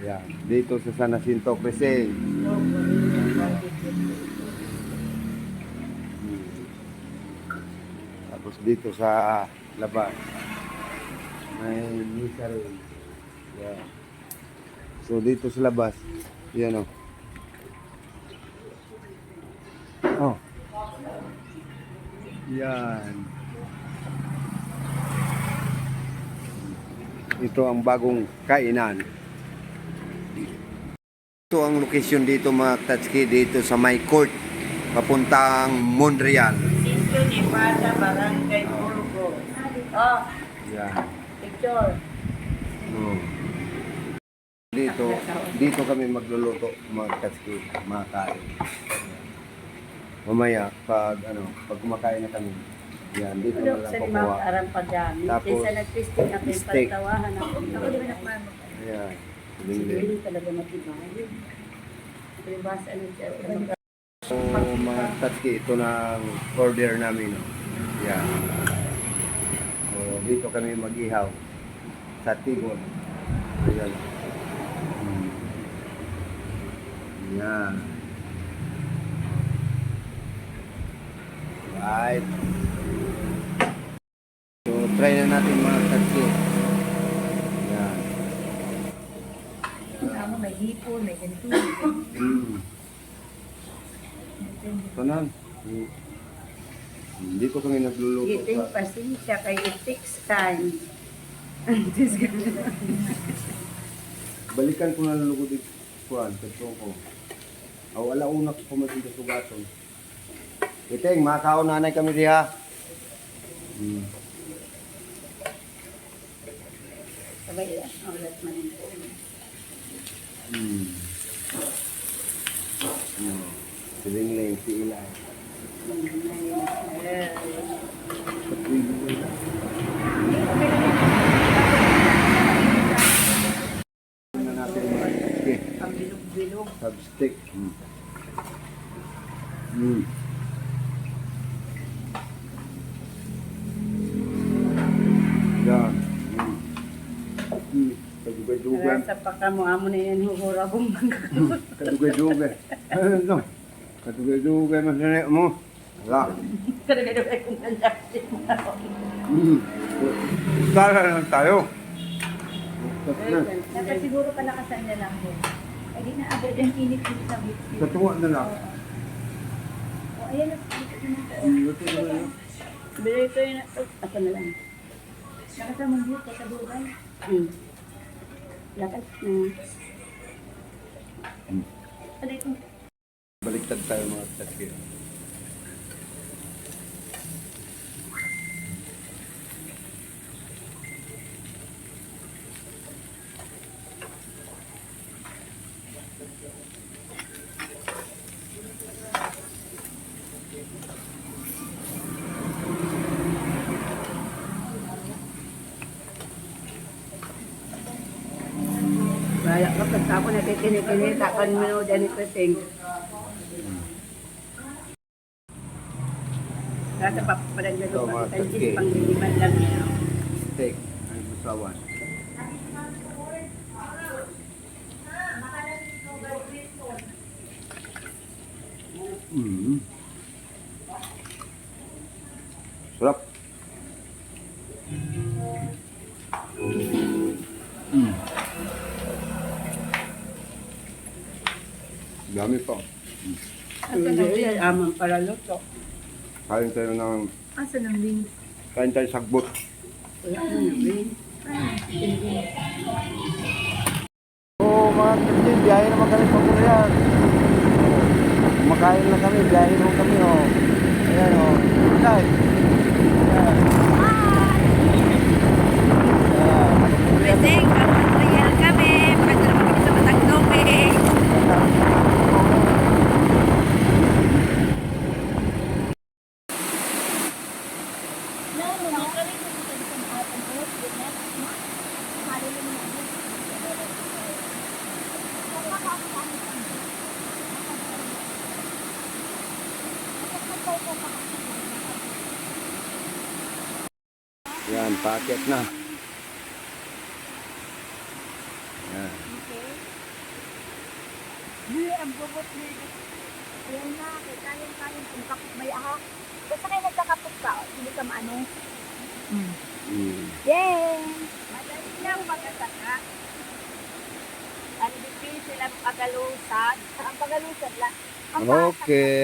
Yan. Dito sa San Jacinto Crescent. Tapos dito sa labas. May misa rin. Yan. So dito sa labas, yan o. Oh. Yan. Ito ang bagong kainan. Ito ang location dito mga Tatsuki dito sa may court papuntang Monreal. Sitio Nevada, Barangay Burgo. Oh, Yan. picture. Oh. Dito, dito kami magluluto mga Tatsuki, mga kain. Mamaya, pag ano, pag kumakain na kami, yan, dito Ano na lang kukuha. Tapos, ako yung steak. ako. Di ba nakmano? Ayan. Hindi talaga matibay. Peribasa ano siya. So, mga tatki, ito ang order namin. No? Yan. So, dito kami mag-ihaw sa tibon. Ayan. Hmm. Yan. Right. So, try na natin mga tatki. Yan. Tama, may hipon, may ganito. Mm. Ito na. Mm. Dito kami nagluluto. Giting sa- pasensya kay it takes time. Balikan ko na lang lugod dito. Kuhan, katong ko. Aw, wala una ko pumating sa sugaton. Iting, makakaon nanay kami diha. Hmm. Sabay ang ulat man Hmm. Hmm. Silingling, si Ilay. Ano natin mga okay. Ang bilog-bilog. Substick. Hmm. Hmm. Yan. Hmm. Hmm. Kadugay-dugay. Paka mo amo na yan hukura kong Kadugay-dugay. Ano? Kadugay-dugay masanay mo. Wala. Kada-kada kong nandasin. Hmm. Tara lang tayo. Tapos na. Dapat siguro palakasan na lang din. Ay, di na agad ang init dito sa bitbit. Katuwa na lang. O, ayan na. na. Hmm, na. Bili ko yun. Ako na lang. Nakasamang dito sa Dubai. Hmm. Lakad na. Itong Baliktad tayo mga tatki. Kaya kapag ako nakikinig-kinig, ako dyan ito sing. Kaya pa parang Ito, gano'n mga pa, kanjis tatke. pang liliman lang niya. Steak. Ay, masawan. Mm. Sarap. Dami pa. Hindi, yan, amang pala luto. Kain tayo ng asa ng wings? kain tayo sagbot. Wala na namin. Oo, mga kapatid, biyahe naman kami pa Korean. Kumakain lang kami, biyahe naman kami, oh. Ayan, oh. Guys. Ayan. Ayan. Pwedeng, kapag kami. Pwede naman kami sa Mataglobe. Ayan, packet na. Ayan. Hindi, ang bubot nito. Ayan na, kay kayang-kayang kung kapit may aha. Basta kayo nagkakapit ka, hindi ka maano. Mm. Mm. Yay! Madali lang pagkasaka. Ang difícil ang pagalusad. Ang pagalusad lang. Ang Okay.